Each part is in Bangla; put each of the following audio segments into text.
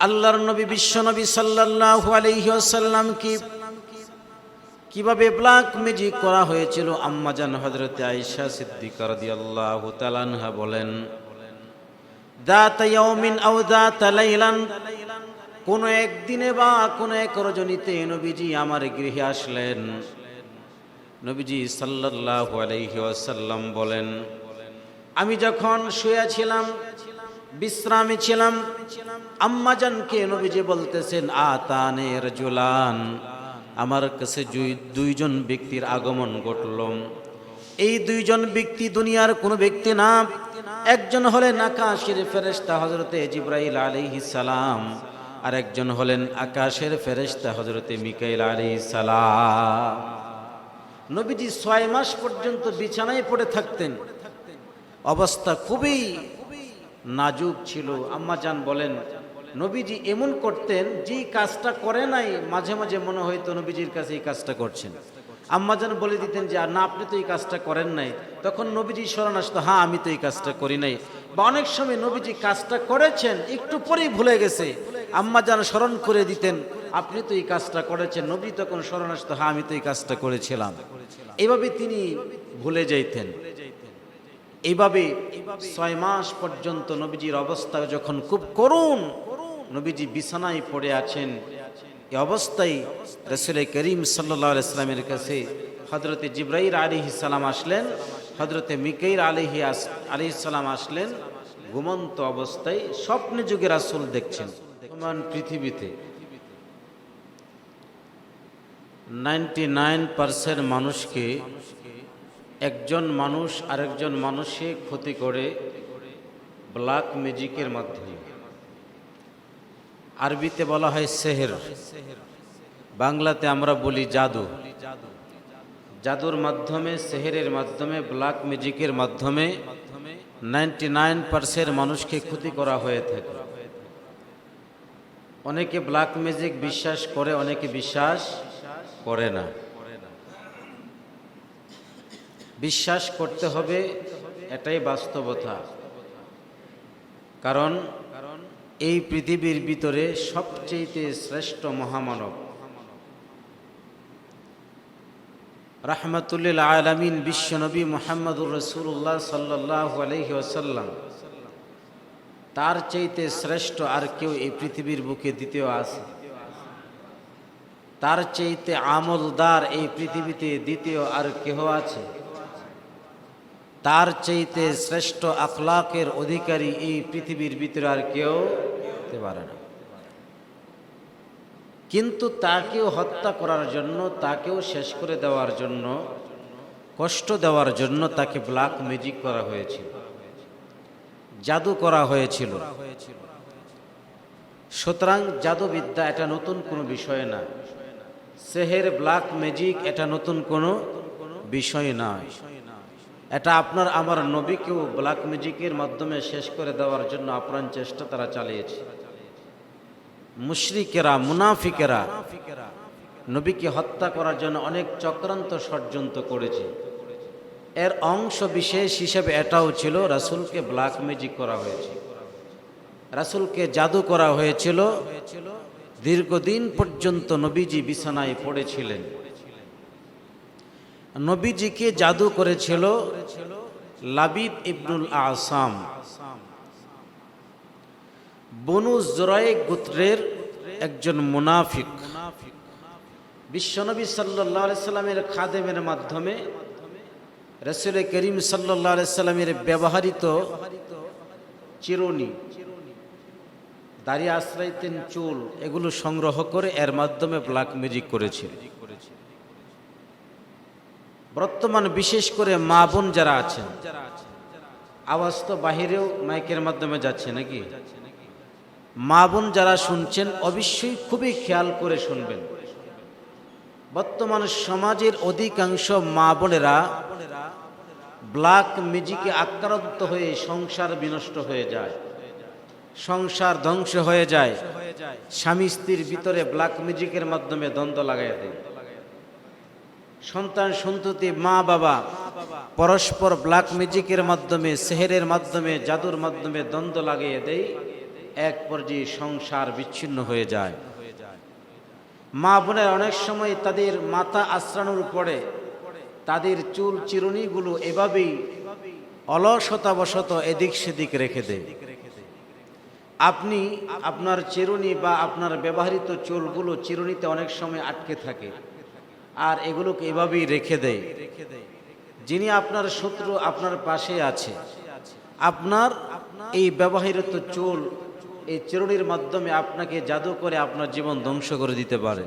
আল্লাহর নবী, বিশ্ব নবী সাল্লাল্লাহু আলাইহি কি, কীভাবে ব্ল্যাক ম্যাজিক করা হয়েছিল? আম্মাজান হযরতে আয়েশা সিদ্দিকা রাদিয়াল্লাহু তাআলা আনহা বলেন, দাতা ইয়াউমিন আও দাতা লাইলান, কোন একদিনে বা কোন এক রজনীতে নবীজি আমার গৃহে আসলেন। নবীজি সাল্লাল্লাহু আলাইহি বলেন, আমি যখন শুয়েছিলাম বিশ্রামে ছিলাম। আম্মাজানকে নবীজি বলতেছেন আতানের জুলান আমার কাছে দুইজন ব্যক্তির আগমন ঘটল। এই দুইজন ব্যক্তি দুনিয়ার কোনো ব্যক্তি না। একজন হলেন আকাশের ফেরেশতা হজরতে জিব্রাইল সালাম, আর একজন হলেন আকাশের ফেরেশতা হজরতে মিকাইল সালাম। নবীজি ছয় মাস পর্যন্ত বিছানায় পড়ে থাকতেন। অবস্থা খুবই নাজুক ছিল। আম্মাজান বলেন, নবীজি এমন করতেন, যেই কাজটা করে নাই, মাঝে মাঝে মনে হয়তো নবীজির কাছে এই কাজটা করছেন। আম্মাজান বলে দিতেন যে না, আপনি তো এই কাজটা করেন নাই। তখন নবীজি স্মরণ আসতো হ্যাঁ আমি তো এই কাজটা করি নাই। বা অনেক সময় নবীজি কাজটা করেছেন, একটু পরেই ভুলে গেছে। আম্মাজান স্মরণ করে দিতেন, আপনি তো এই কাজটা করেছেন। নবী তখন স্মরণ আসতো হ্যাঁ আমি তো এই কাজটা করেছিলাম। এইভাবে তিনি ভুলে যাইতেন। এইভাবে ছয় মাস পর্যন্ত নবীজির অবস্থা যখন খুব করুণ নবীজি বিছানায় পড়ে আছেন। এই অবস্থায় রসুল করিম সাল্লা ইসলামের কাছে হজরতে জিব্রাইর আলী সালাম আসলেন হজরতে মিকের আলিহি আলি সালাম আসলেন ঘুমন্ত অবস্থায় স্বপ্নে যুগে রাসুল দেখছেন বর্তমান পৃথিবীতে। নাইনটি নাইন পার্সেন্ট মানুষকে একজন মানুষ আরেকজন মানুষে ক্ষতি করে ব্ল্যাক ম্যাজিকের মাধ্যমে। আরবিতে বলা হয় সেহের। বাংলাতে আমরা বলি জাদু। জাদুর মাধ্যমে, সেহেরের মাধ্যমে, ব্ল্যাক ম্যাজিকের মাধ্যমে নাইনটি নাইন পার্সেন্ট মানুষকে ক্ষতি করা হয়ে থাকে। অনেকে ব্ল্যাক ম্যাজিক বিশ্বাস করে, অনেকে বিশ্বাস করে না। বিশ্বাস করতে হবে, এটাই বাস্তবতা। কারণ এই পৃথিবীর ভিতরে সবচেয়ে শ্রেষ্ঠ মহামানব। রাহমাতুল্লিল আলামিন বিশ্বনবী মোহাম্মদুর রসুল্লাহ সাল্লাহ আলহি আসাল্লাম তার চাইতে শ্রেষ্ঠ আর কেউ এই পৃথিবীর বুকে দ্বিতীয় আছে। তার চাইতে আমলদার এই পৃথিবীতে দ্বিতীয় আর কেহ আছে? তার চাইতে শ্রেষ্ঠ আখলাকের অধিকারী এই পৃথিবীর ভিতরে আর কেউ হতে পারে না। কিন্তু তাকেও হত্যা করার জন্য, তাকেও শেষ করে দেওয়ার জন্য, কষ্ট দেওয়ার জন্য তাকে ব্ল্যাক ম্যাজিক করা হয়েছিল। জাদু করা হয়েছিল। সুতরাং জাদুবিদ্যা এটা নতুন কোনো বিষয় না। সেহের ব্ল্যাক ম্যাজিক এটা নতুন কোনো বিষয় নয়। এটা আপনার, আমার নবীকেও ব্ল্যাক ম্যাজিকের মাধ্যমে শেষ করে দেওয়ার জন্য আপ্রাণ চেষ্টা তারা চালিয়েছে। মুশরিকেরা, মুনাফিকেরা নবীকে হত্যা করার জন্য অনেক চক্রান্ত ষড়যন্ত্র করেছে। এর অংশ বিশেষ হিসেবে এটাও ছিল রাসুলকে ব্ল্যাক ম্যাজিক করা হয়েছে। রাসুলকে জাদু করা হয়েছিল। দীর্ঘদিন পর্যন্ত নবীজি বিছানায় পড়েছিলেন। নবীজিকে জাদু করেছিল লাবিদ ইবনুল আসাম। বনু জরায়ে গোত্রের একজন মুনাফিক। বিশ্বনবী সাল্লাহ সাল্লামের খাদেমের মাধ্যমে রসুল করিম সাল্লাহ সাল্লামের ব্যবহৃত চিরুনি দাঁড়িয়ে আশ্রাইতেন চুল, এগুলো সংগ্রহ করে এর মাধ্যমে ব্ল্যাক ম্যাজিক করেছিল। বর্তমান বিশেষ করে মা বোন যারা আছেন, আওয়াজ তো বাহিরেও মাইকের মাধ্যমে যাচ্ছে নাকি? মা বোন যারা শুনছেন, অবশ্যই খুবই খেয়াল করে শুনবেন। বর্তমান সমাজের অধিকাংশ মা বোনেরা ব্ল্যাক মিউজিকে আক্রান্ত হয়ে সংসার বিনষ্ট হয়ে যায়, সংসার ধ্বংস হয়ে যায়, স্বামী স্ত্রীর ভিতরে ব্ল্যাক মিউজিকের মাধ্যমে দ্বন্দ্ব লাগাইয়া দেয়। সন্তান সন্ততি মা বাবা পরস্পর ব্ল্যাক ম্যাজিকের মাধ্যমে, সেহেরের মাধ্যমে, জাদুর মাধ্যমে দ্বন্দ্ব লাগিয়ে দেয় এক পর্যায়ে সংসার বিচ্ছিন্ন হয়ে যায়। মা বোনের অনেক সময় তাদের মাথা আশ্রানোর পরে তাদের চুল চিরুনিগুলো এভাবেই অলসতাবশত এদিক সেদিক রেখে দেয়। আপনি আপনার চিরুনি বা আপনার ব্যবহৃত চুলগুলো চিরুনিতে অনেক সময় আটকে থাকে। আর এগুলোকে এভাবেই রেখে দেয়। যিনি আপনার শত্রু আপনার পাশে আছে। আপনার এই ব্যবহৃত চুল, এই চিরুনির মাধ্যমে আপনাকে জাদু করে আপনার জীবন ধ্বংস করে দিতে পারে।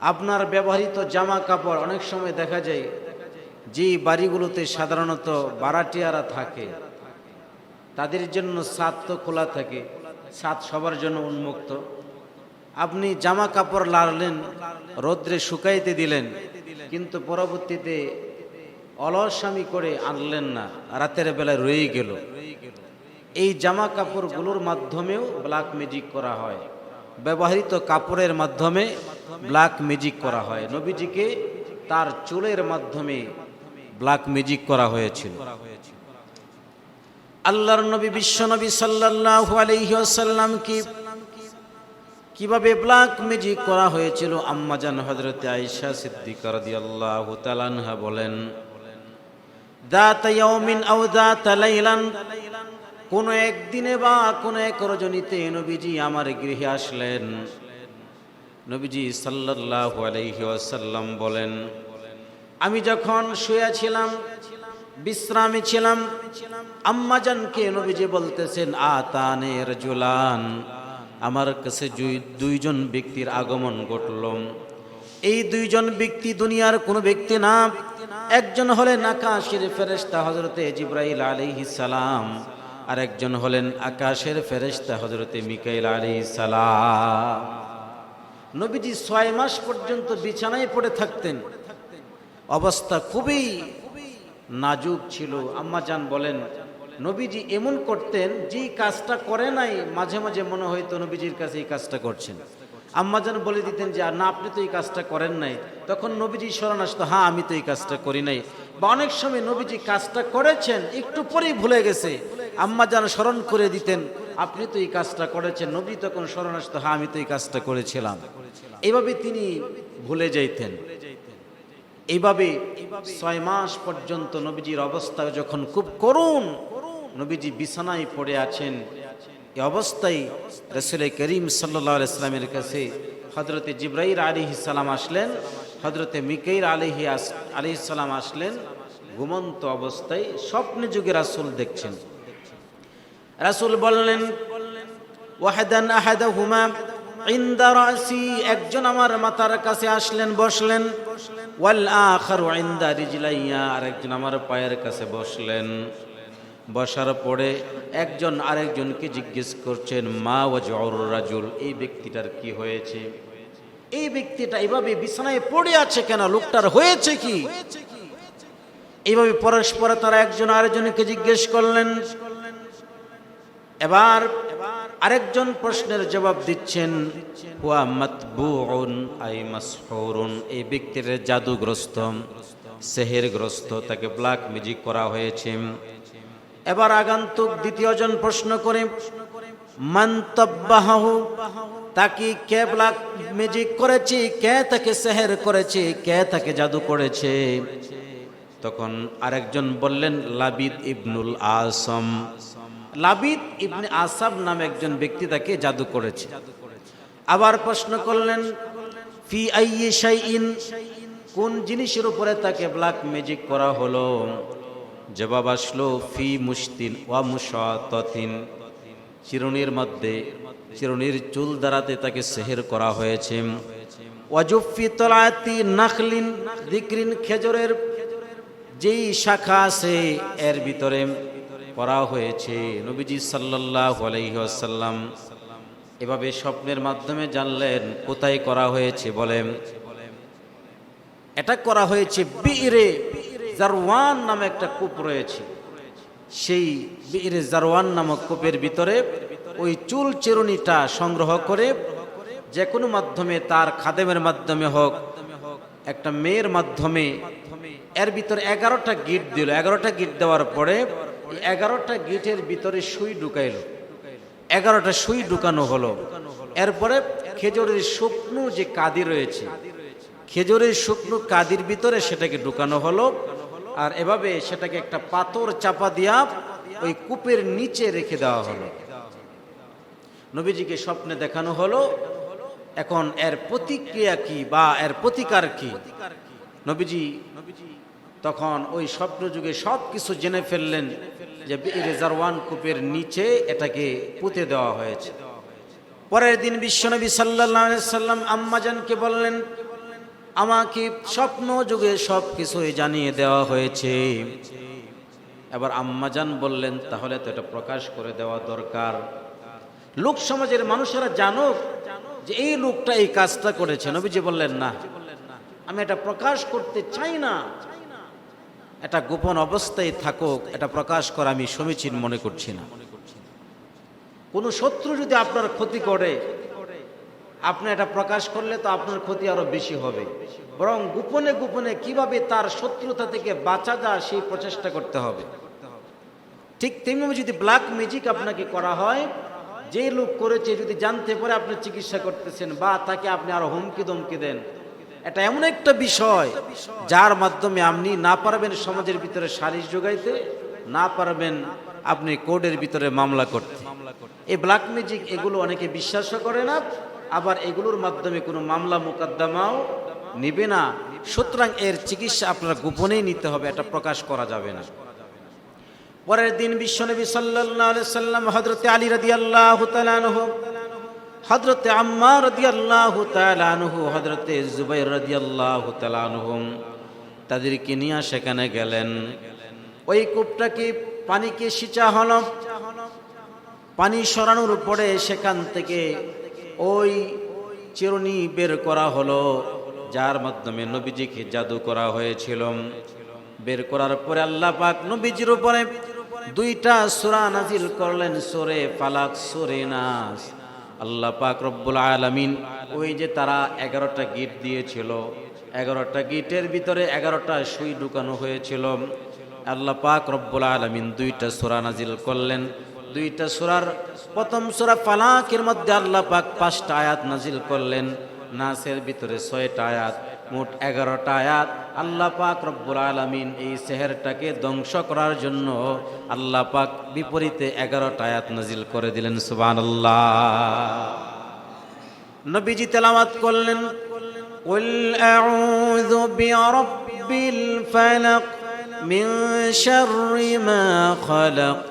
আপনার ব্যবহৃত জামা কাপড় অনেক সময় দেখা যায়, যে বাড়িগুলোতে সাধারণত বারাটিয়ারা থাকে। তাদের জন্য সাত তো খোলা থাকে সাত সবার জন্য উন্মুক্ত। আপনি জামা কাপড় লাড়লেন, রৌদ্রে শুকাইতে দিলেন, কিন্তু পরবর্তীতে অলসামি করে আনলেন না, রাতের বেলায় রয়ে গেল। এই জামা কাপড়গুলোর মাধ্যমেও ব্ল্যাক ম্যাজিক করা হয়। ব্যবহৃত কাপড়ের মাধ্যমে ব্ল্যাক ম্যাজিক করা হয়। নবীজিকে তার চুলের মাধ্যমে ব্ল্যাক ম্যাজিক করা হয়েছিল। আল্লাহর নবী বিশ্ব নবী সাল্লাল্লাহু আলাইহি কি কীভাবে ব্ল্যাক ম্যাজিক করা হয়েছিল? আম্মাজান হযরতে আয়েশা সিদ্দিকা রাদিয়াল্লাহু তাআলা আনহা বলেন, দাতা ইয়াউমিন আও দাতা লাইলান, কোন একদিনে বা কোন এক রজনীতে নবীজি আমার গৃহে আসলেন। নবীজি সাল্লাল্লাহু আলাইহি ওয়াসাল্লাম বলেন, আমি যখন শুয়েছিলাম বিশ্রামে ছিলাম আম্মাজানকে নবীজি বলতেছেন, আতানের জুলান। আমার কাছে দুইজন ব্যক্তির আগমন ঘটল। এই দুইজন ব্যক্তি দুনিয়ার কোনো ব্যক্তি না। একজন হলেন আকাশের ফেরেশতা হজরতে জিব্রাইল আলাইহিস সালাম, আর একজন হলেন আকাশের ফেরেশতা হজরতে মিকাইল আলাইহিস সালাম। নবীজি ছয় মাস পর্যন্ত বিছানায় পড়ে থাকতেন। অবস্থা খুবই নাজুক ছিল। আম্মা জান বলেন নবীজি এমন করতেন যে কাজটা করে নাই, মাঝে মাঝে মনে হয়তো নবীজির কাছে এই কাজটা করছেন। আম্মাজান বলে দিতেন যে না, আপনি তো এই কাজটা করেন নাই। তখন নবীজি স্মরণ আসতো হ্যাঁ আমি তো এই কাজটা করি নাই। বা অনেক সময় নবীজি কাজটা করেছেন, একটু পরেই ভুলে গেছে। আম্মাজান স্মরণ করে দিতেন, আপনি তো এই কাজটা করেছেন। নবী তখন স্মরণ আসতো হ্যাঁ আমি তো এই কাজটা করেছিলাম। এইভাবে তিনি ভুলে যাইতেন। এইভাবে ছয় মাস পর্যন্ত নবীজির অবস্থা যখন খুব করুণ নবীজি বিছানায় পড়ে আছেন। এই অবস্থায় রসুল করিম সাল্লা ইসলামের কাছে হজরতে জিব্রাইর আলী সালাম আসলেন। হজরতে মিকের আলিহি আলি সালাম আসলেন। ঘুমন্ত অবস্থায় স্বপ্নে যুগে রাসুল দেখছেন। রাসুল বললেন, ওয়াহেদান আহাদাহুমা ইন্দা রাসি। একজন আমার মাথার কাছে আসলেন, বসলেন। ওয়াল আখারু ইন্দা রিজলাইয়া। আরেকজন আমার পায়ের কাছে বসলেন। বসার পরে একজন আরেকজনকে জিজ্ঞেস করছেন, মা ওয়াজউর রাজুল, এই ব্যক্তিটার কি হয়েছে? এই ব্যক্তিটা এভাবে বিছানায় পড়ে আছে কেন? লোকটার হয়েছে কি? এইভাবে পরস্পর তারা একজন আরেকজনকে জিজ্ঞেস করলেন। এবার আরেকজন প্রশ্নের জবাব দিচ্ছেন, হুয়া আই এই ব্যক্তির জাদুগ্রস্ত, সেহেরগ্রস্ত, তাকে ব্ল্যাক ম্যাজিক করা হয়েছে। এবার আগন্তুক দ্বিতীয়জন প্রশ্ন করে মন্তব্বাহু তাকে কে ব্ল্যাক ম্যাজিক করেছে? কে তাকে সেহের করেছে? কে তাকে জাদু করেছে? তখন আরেকজন বললেন, লাবিদ ইবনুল আসম। লাবিদ ইবনে আসাব নামে একজন ব্যক্তি তাকে জাদু করেছে। আবার প্রশ্ন করলেন, ফি শাইইন? কোন জিনিসের উপরে তাকে ব্ল্যাক ম্যাজিক করা হলো? জবাব আসলো, ফি মুস্তিন ওয়া মুশাতাতিন। চিরুনির মধ্যে, চিরুনির চুল দ্বারাতে তাকে সেহের করা হয়েছে। ওয়াজুফি তলাতি নাখলিন, দিকরিন খেজুরের যেই শাখা আছে এর ভিতরে করা হয়েছে। নবীজি সাল্লাল্লাহু আলাইহি ওয়াসাল্লাম এভাবে স্বপ্নের মাধ্যমে জানলেন, কোথায় করা হয়েছে বলেন। এটা করা হয়েছে বীরে জারওয়ান নামে একটা কূপ রয়েছে। সেই বীরে জারওয়ান নামক কূপের ভিতরে ওই চুল চিরুনিটা সংগ্রহ করে যে কোনো মাধ্যমে তার খাদেমের মাধ্যমে হোক, একটা মেয়ের মাধ্যমে, এর ভিতরে এগারোটা গিট দিল। এগারোটা গিট দেওয়ার পরে এগারোটা গিটের ভিতরে সুই ঢুকাইল। এগারোটা সুই ঢুকানো হলো। এরপরে খেজুরের শুকনো যে কাদি রয়েছে, খেজুরের শুকনো কাদির ভিতরে সেটাকে ঢুকানো হলো। আর এভাবে সেটাকে একটা পাথর চাপা দিয়া ওই কূপের নিচে রেখে দেওয়া হলো। নবীজিকে স্বপ্নে দেখানো হলো, এখন এর প্রতিক্রিয়া কি বা এর প্রতিকার কি? নবীজি তখন ওই স্বপ্ন যুগে সব কিছু জেনে ফেললেন যে রেজারওয়ান কূপের নিচে এটাকে পুঁতে দেওয়া হয়েছে। পরের দিন বিশ্বনবী সাল্লাহ সাল্লাম আম্মাজানকে বললেন আমাকে স্বপ্ন যুগে সব কিছুই জানিয়ে দেওয়া হয়েছে। এবার আম্মাজান বললেন, তাহলে তো এটা প্রকাশ করে দেওয়া দরকার। লোক সমাজের মানুষেরা জানুক যে এই লোকটা এই কাজটা করেছে। নবীজি বললেন, না, আমি এটা প্রকাশ করতে চাই না। এটা গোপন অবস্থায় থাকুক, এটা প্রকাশ করা আমি সমীচীন মনে করছি না। কোনো শত্রু যদি আপনার ক্ষতি করে আপনি এটা প্রকাশ করলে তো আপনার ক্ষতি আরও বেশি হবে। বরং গোপনে গোপনে কীভাবে তার শত্রুতা থেকে বাঁচা যায় সেই প্রচেষ্টা করতে হবে। ঠিক তেমনি যদি ব্ল্যাক ম্যাজিক আপনাকে করা হয়, যে লোক করেছে যদি জানতে পারে আপনি চিকিৎসা করতেছেন বা তাকে আপনি আরও হুমকি দমকি দেন, এটা এমন একটা বিষয় যার মাধ্যমে আপনি না পারবেন সমাজের ভিতরে সালিশ যোগাইতে না পারবেন আপনি কোর্টের ভিতরে মামলা করতে। এই ব্ল্যাক ম্যাজিক এগুলো অনেকে বিশ্বাসও করে না আবার এগুলোর মাধ্যমে কোনো মামলা মোকদ্দমাও নেবে না। সুতরাং এর চিকিৎসা আপনার গোপনেই নিতে হবে, এটা প্রকাশ করা যাবে না। পরের দিন বিশ্বনবী সাল্লাল্লাহু সাল্লাম হজরতে আলী রাদি আল্লাহ হজরতে আম্মা রদি আল্লাহ তালানহু হজরতে জুবাইর রদি আল্লাহ তাদেরকে নিয়ে সেখানে গেলেন। ওই কূপটাকে পানিকে সিঁচা হল? পানি সরানোর পরে সেখান থেকে ওই চিরুনি বের করা হলো, যার মাধ্যমে নবীজিকে জাদু করা হয়েছিল। বের করার পরে আল্লাহ পাক নবীজির উপরে দুইটা সুরা নাজিল করলেন, সোরে পালাক সোরে নাস। আল্লাহ পাক রব্বুল আলামিন ওই যে তারা এগারোটা গিট দিয়েছিল, এগারোটা গিটের ভিতরে এগারোটা সুই ঢুকানো হয়েছিল। আল্লাহ পাক রব্বুল আলামিন দুইটা সুরা নাজিল করলেন দুইটা সুরার প্রথম সুরা ফালাকের মধ্যে আল্লাহ পাক পাঁচটা আয়াত নাজিল করলেন নাসের ভিতরে ছয়টা আয়াত মোট এগারোটা আয়াত আল্লাহ পাক রব্বুল আলমিন এই সেহেরটাকে ধ্বংস করার জন্য আল্লাহ পাক বিপরীতে এগারোটা আয়াত নাজিল করে দিলেন সুবান আল্লাহ নবীজি তেলামাত করলেন قل أعوذ برب الفلق من شر ما خلق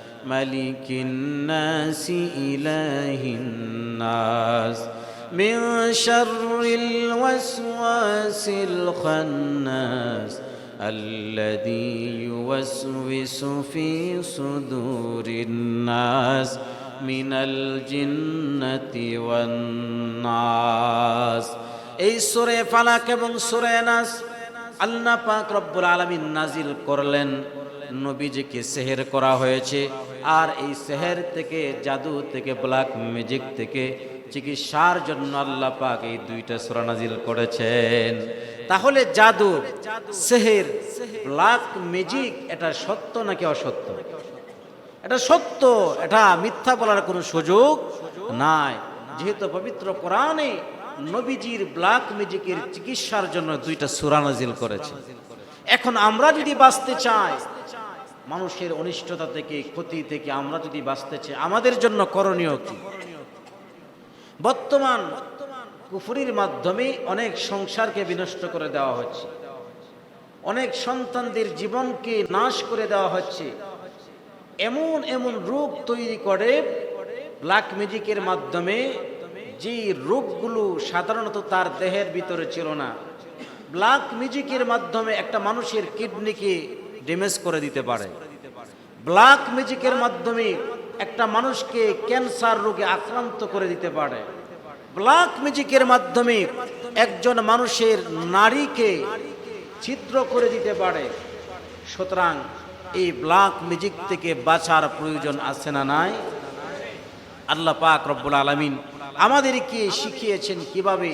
ملك الناس إله الناس من شر الوسواس الخناس الذي يوسوس في صدور الناس من الجنة والناس এই সুরে ফালাক এবং সুরে নাস আল্লাহ পাক রব্বুল আলামিন নাজিল করলেন। নবীজিকে সেহের করা হয়েছে। আর এই সেহের থেকে, জাদু থেকে, ব্ল্যাক ম্যাজিক থেকে চিকিৎসার জন্য আল্লাহ পাক এই দুইটা সূরা নাজিল করেছেন। তাহলে জাদু, সেহের, ব্ল্যাক ম্যাজিক, এটা সত্য নাকি অসত্য? এটা সত্য, এটা মিথ্যা বলার কোনো সুযোগ নাই। যেহেতু পবিত্র কোরআনে নবীজির ব্ল্যাক ম্যাজিকের চিকিৎসার জন্য দুইটা সূরা নাজিল করেছে। এখন আমরা যদি বাঁচতে চাই, মানুষের অনিষ্টতা থেকে, ক্ষতি থেকে আমরা যদি বাঁচতে চাই, আমাদের জন্য করণীয় কি? বর্তমান কুফুরির মাধ্যমে অনেক সংসারকে বিনষ্ট করে দেওয়া হচ্ছে। অনেক সন্তানদের জীবনকে নাশ করে দেওয়া হচ্ছে। এমন এমন রূপ তৈরি করে ব্ল্যাক ম্যাজিকের মাধ্যমে যে রোগগুলো সাধারণত তার দেহের ভিতরে ছিল না, ব্ল্যাক ম্যাজিকের মাধ্যমে একটা মানুষের কিডনিকে ড্যামেজ করে দিতে পারে। ব্ল্যাক ম্যাজিকের মাধ্যমে একটা মানুষকে ক্যান্সার রোগে আক্রান্ত করে দিতে পারে। ব্ল্যাক ম্যাজিকের মাধ্যমে একজন মানুষের নারীকে ছিদ্র করে দিতে পারে। সুতরাং এই ব্ল্যাক ম্যাজিক থেকে বাঁচার প্রয়োজন আছে না নাই? আল্লাহ পাক রব্বুল আলমিন আমাদেরকে শিখিয়েছেন কীভাবে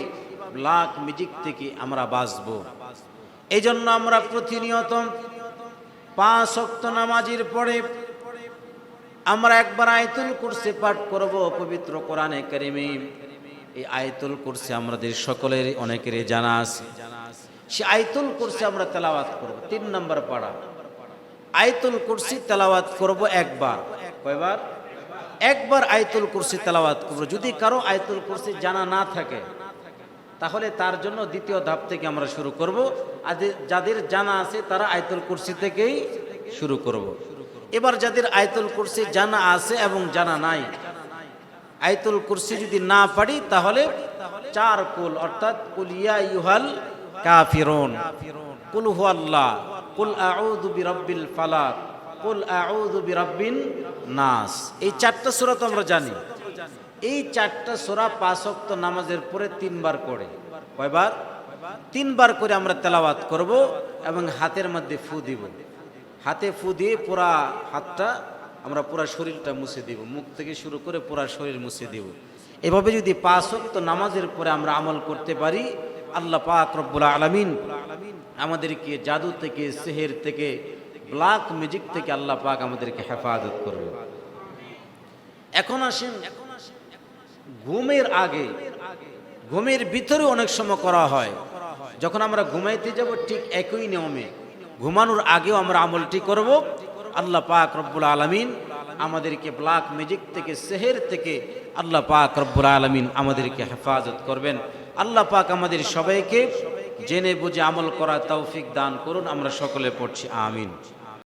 ব্ল্যাক ম্যাজিক থেকে আমরা বাঁচব। এই জন্য আমরা প্রতিনিয়ত পাঁচ অক্ত নামাজির পরে আমরা একবার আয়তুল কুরসি পাঠ করব পবিত্র কোরআনে কারিমে। এই আয়তুল কুরসি আমাদের সকলের অনেকেরই জানা আছে। সে আয়তুল কুরসি আমরা তেলাওয়াত করব, তিন নম্বর পাড়া। আয়তুল কুরসি তেলাওয়াত করব একবার। কয়বার? একবার আয়তুল কুরসি তেলাওয়াত করব। যদি কারও আয়তুল কুরসি জানা না থাকে, তাহলে তার জন্য দ্বিতীয় ধাপ থেকে আমরা শুরু করব। আর যাদের জানা আছে, তারা আয়তুল কুরসি থেকেই শুরু করব। এবার যাদের আয়তুল কুরসি জানা আছে এবং জানা নাই, আয়তুল কুরসি যদি না পারি, তাহলে চার কুল, অর্থাৎ কুলিয়া ইউহাল কাফিরুন, কুল হুয়াল্লাহ, কুল আউযু বিরাব্বিল ফালাক। কুল বিরাব্বিন নাস। এই চারটা সূরা তো আমরা জানি। এই চারটা সূরা পাঁচ ওয়াক্ত নামাজের পরে তিনবার করে। কয়বার? তিনবার করে আমরা তেলাওয়াত করব এবং হাতের মধ্যে ফু দিব। হাতে ফু দিয়ে পুরা হাতটা আমরা পুরা শরীরটা মুছে দিব। মুখ থেকে শুরু করে পুরা শরীর মুছে দিব। এভাবে যদি পাঁচ ওয়াক্ত নামাজের পরে আমরা আমল করতে পারি, আল্লাহ পাক রব্বুল আলামিন আমাদেরকে জাদু থেকে, সেহের থেকে ব্ল্যাক ম্যাজিক থেকে আল্লাহ পাক আমাদেরকে হেফাজত করবে। এখন আসেন, ঘুমের আগে, ঘুমের ভিতরে অনেক সময় করা হয়। যখন আমরা ঘুমাইতে যাব, ঠিক একই নিয়মে। ঘুমানোর আগেও আমরা আমলটি করব। আল্লাহ পাক রব্বুল আলমিন আমাদেরকে ব্ল্যাক ম্যাজিক থেকে, সেহের থেকে আল্লাহ পাক রব্বুল আলমিন আমাদেরকে হেফাজত করবেন। আল্লাহ পাক আমাদের সবাইকে জেনে বুঝে আমল করা তৌফিক দান করুন। আমরা সকলে পড়ছি, আমিন।